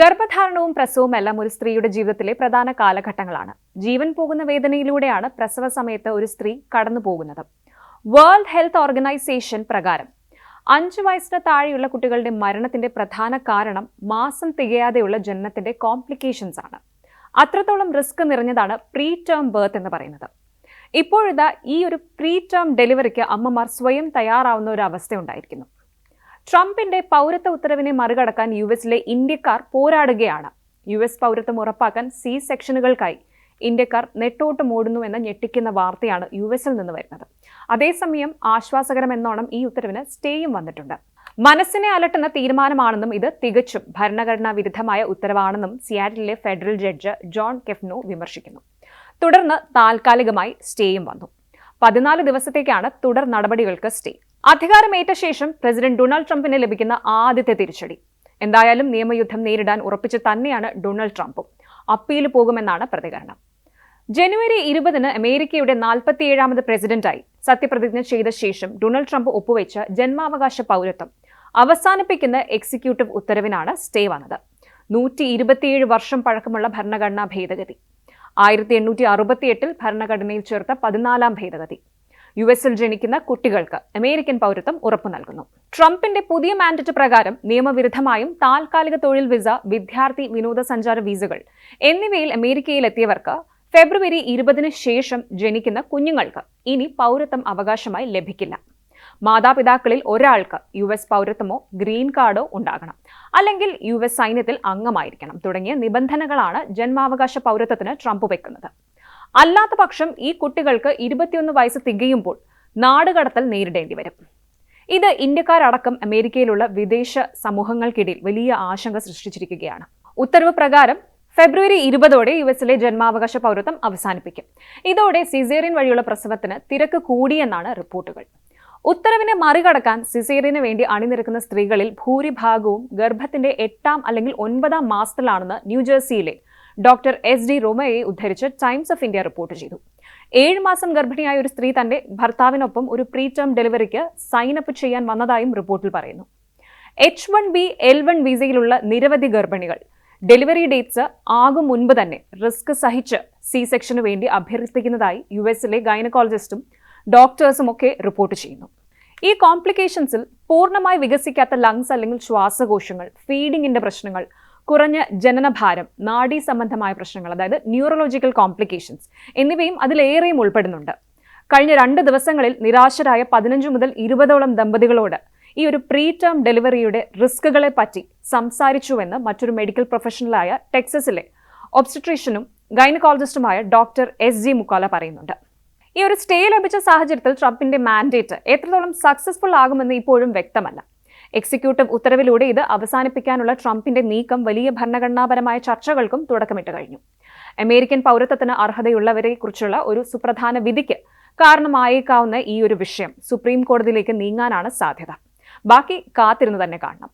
ഗർഭധാരണവും പ്രസവവും എല്ലാം ഒരു സ്ത്രീയുടെ ജീവിതത്തിലെ പ്രധാന കാലഘട്ടങ്ങളാണ്. ജീവൻ പോകുന്ന വേദനയിലൂടെയാണ് പ്രസവ സമയത്ത് ഒരു സ്ത്രീ കടന്നു പോകുന്നത്. വേൾഡ് ഹെൽത്ത് ഓർഗനൈസേഷൻ പ്രകാരം അഞ്ച് വയസ്സിന് താഴെയുള്ള കുട്ടികളുടെ മരണത്തിന്റെ പ്രധാന കാരണം മാസം തികയാതെയുള്ള ജനനത്തിന്റെ കോംപ്ലിക്കേഷൻസ് ആണ്. അത്രത്തോളം റിസ്ക് നിറഞ്ഞതാണ് പ്രീ ടേം ബർത്ത് എന്ന് പറയുന്നത്. ഇപ്പോഴിതാ ഈ ഒരു പ്രീ ടേം ഡെലിവറിക്ക് അമ്മമാർ സ്വയം തയ്യാറാവുന്ന ഒരു അവസ്ഥ ഉണ്ടായിരിക്കുന്നു ട്രംപിന്റെ പൗരത്വ ഉത്തരവിനെ മറികടക്കാൻ യു എസിലെ ഇന്ത്യക്കാർ പോരാടുകയാണ്. യു എസ് പൗരത്വം ഉറപ്പാക്കാൻ സി സെക്ഷനുകൾക്കായി ഇന്ത്യക്കാർ നെട്ടോട്ട് മൂടുന്നുവെന്ന ഞെട്ടിക്കുന്ന വാർത്തയാണ് യു എസിൽ നിന്ന് വരുന്നത്. അതേസമയം ആശ്വാസകരമെന്നോണം ഈ ഉത്തരവിന് സ്റ്റേയും വന്നിട്ടുണ്ട്. മനസ്സിനെ അലട്ടുന്ന തീരുമാനമാണെന്നും ഇത് തികച്ചും ഭരണഘടനാ വിരുദ്ധമായ ഉത്തരവാണെന്നും സിയാറ്റിലെ ഫെഡറൽ ജഡ്ജ് ജോൺ കെഫ്നോ വിമർശിക്കുന്നു. തുടർന്ന് താൽക്കാലികമായി സ്റ്റേയും വന്നു. പതിനാല് ദിവസത്തേക്കാണ് തുടർ നടപടികൾക്ക് സ്റ്റേ. അധികാരമേറ്റ ശേഷം പ്രസിഡന്റ് ഡൊണാൾഡ് ട്രംപിന് ലഭിക്കുന്ന ആദ്യത്തെ തിരിച്ചടി. എന്തായാലും നിയമയുദ്ധം നേരിടാൻ ഉറപ്പിച്ച് തന്നെയാണ് ഡൊണാൾഡ് ട്രംപും. അപ്പീൽ പോകുമെന്നാണ് പ്രതികരണം. ജനുവരി ഇരുപതിന് അമേരിക്കയുടെ നാൽപ്പത്തിയേഴാമത് പ്രസിഡന്റായി സത്യപ്രതിജ്ഞ ചെയ്ത ശേഷം ഡൊണാൾഡ് ട്രംപ് ഒപ്പുവെച്ച ജന്മാവകാശ പൗരത്വം അവസാനിപ്പിക്കുന്ന എക്സിക്യൂട്ടീവ് ഉത്തരവിനാണ് സ്റ്റേ വന്നത് നൂറ്റി ഇരുപത്തിയേഴ് വർഷം പഴക്കമുള്ള ഭരണഘടനാ ഭേദഗതി. ആയിരത്തി എണ്ണൂറ്റി അറുപത്തിയെട്ടിൽ ഭരണഘടനയിൽ ചേർത്ത പതിനാലാം ഭേദഗതി. യു എസിൽ ജനിക്കുന്ന കുട്ടികൾക്ക് അമേരിക്കൻ പൗരത്വം ഉറപ്പു നൽകുന്നു. ട്രംപിന്റെ പുതിയ മാൻഡറ്റ് പ്രകാരം നിയമവിരുദ്ധമായും താൽക്കാലിക തൊഴിൽ വിസ വിദ്യാർത്ഥി വിനോദസഞ്ചാര വിസകൾ എന്നിവയിൽ അമേരിക്കയിൽ എത്തിയവർക്ക് ഫെബ്രുവരി ഇരുപതിന് ശേഷം ജനിക്കുന്ന കുഞ്ഞുങ്ങൾക്ക് ഇനി പൗരത്വം അവകാശമായി ലഭിക്കില്ല. മാതാപിതാക്കളിൽ ഒരാൾക്ക് യു എസ് പൗരത്വമോ ഗ്രീൻ കാർഡോ ഉണ്ടാകണം. അല്ലെങ്കിൽ യു എസ് സൈന്യത്തിൽ അംഗമായിരിക്കണം തുടങ്ങിയ നിബന്ധനകളാണ് ജന്മാവകാശ പൗരത്വത്തിന് ട്രംപ് വെക്കുന്നത്. അല്ലാത്ത പക്ഷം ഈ കുട്ടികൾക്ക് ഇരുപത്തിയൊന്ന് വയസ്സ് തികയുമ്പോൾ നാടുകടത്തൽ നേരിടേണ്ടി വരും. ഇത് ഇന്ത്യക്കാരടക്കം അമേരിക്കയിലുള്ള വിദേശ സമൂഹങ്ങൾക്കിടയിൽ വലിയ ആശങ്ക സൃഷ്ടിച്ചിരിക്കുകയാണ്. ഉത്തരവ് പ്രകാരം ഫെബ്രുവരി ഇരുപതോടെ യു എസിലെ ജന്മാവകാശ പൗരത്വം അവസാനിപ്പിക്കും. ഇതോടെ സിസേറിയൻ വഴിയുള്ള പ്രസവത്തിന് തിരക്ക് കൂടിയെന്നാണ് റിപ്പോർട്ടുകൾ. ഉത്തരവിനെ മറികടക്കാൻ സിസേറിയന് വേണ്ടി അണിനിരക്കുന്ന സ്ത്രീകളിൽ ഭൂരിഭാഗവും ഗർഭത്തിന്റെ എട്ടാം അല്ലെങ്കിൽ ഒൻപതാം മാസത്തിലാണെന്ന് ന്യൂജേഴ്സിയിലെ ഡോക്ടർ എസ് ഡി റോമയെ ഉദ്ധരിച്ച് ടൈംസ് ഓഫ് ഇന്ത്യ റിപ്പോർട്ട് ചെയ്തു. ഏഴ് മാസം ഗർഭിണിയായ ഒരു സ്ത്രീ തന്റെ ഭർത്താവിനൊപ്പം ഒരു പ്രീ ടേം ഡെലിവറിക്ക് അപ്പ് ചെയ്യാൻ വന്നതായും റിപ്പോർട്ടിൽ പറയുന്നു. H one B L one വിസയിലുള്ള നിരവധി ഗർഭിണികൾ ഡെലിവറി ഡേറ്റ്സ് ആകും മുൻപ് തന്നെ റിസ്ക് സഹിച്ച് സി സെക്ഷനു വേണ്ടി അഭ്യർത്ഥിക്കുന്നതായി യു എസിലെ ഗൈനക്കോളജിസ്റ്റും ഡോക്ടേഴ്സും ഒക്കെ റിപ്പോർട്ട് ചെയ്യുന്നു. ഈ കോംപ്ലിക്കേഷൻസിൽ പൂർണമായി വികസിക്കാത്ത ലങ്സ് അല്ലെങ്കിൽ ശ്വാസകോശങ്ങൾ ഫീഡിങ്ങിന്റെ പ്രശ്നങ്ങൾ കുറഞ്ഞ ജനനഭാരം നാഡി സംബന്ധമായ പ്രശ്നങ്ങൾ അതായത് ന്യൂറോളജിക്കൽ കോംപ്ലിക്കേഷൻസ് എന്നിവയും അതിലേറെയും ഉൾപ്പെടുന്നുണ്ട്. കഴിഞ്ഞ രണ്ട് ദിവസങ്ങളിൽ നിരാശരായ പതിനഞ്ച് മുതൽ ഇരുപതോളം ദമ്പതികളോട് ഈ ഒരു പ്രീ ടേം ഡെലിവറിയുടെ റിസ്കുകളെ പറ്റി സംസാരിച്ചുവെന്ന് മറ്റൊരു മെഡിക്കൽ പ്രൊഫഷണലായ ടെക്സസിലെ ഒബ്സ്ട്രീഷ്യനും ഗൈനക്കോളജിസ്റ്റുമായ ഡോക്ടർ എസ് ജി മുക്കാല പറയുന്നുണ്ട്. ഈ ഒരു സ്റ്റേ ലഭിച്ച സാഹചര്യത്തിൽ ട്രംപിന്റെ മാൻഡേറ്റ് എത്രത്തോളം സക്സസ്ഫുൾ ആകുമെന്ന് ഇപ്പോഴും വ്യക്തമല്ല. എക്സിക്യൂട്ടീവ് ഉത്തരവിലൂടെ ഇത് അവസാനിപ്പിക്കാനുള്ള ട്രംപിന്റെ നീക്കം വലിയ ഭരണഘടനാപരമായ ചർച്ചകൾക്കും തുടക്കമിട്ട് കഴിഞ്ഞു. അമേരിക്കൻ പൗരത്വത്തിന് അർഹതയുള്ളവരെ കുറിച്ചുള്ള ഒരു സുപ്രധാന വിധിക്ക് കാരണമായേക്കാവുന്ന ഈ ഒരു വിഷയം സുപ്രീം കോടതിയിലേക്ക് നീങ്ങാനാണ് സാധ്യത. ബാക്കി കാത്തിരുന്ന് തന്നെ കാണണം.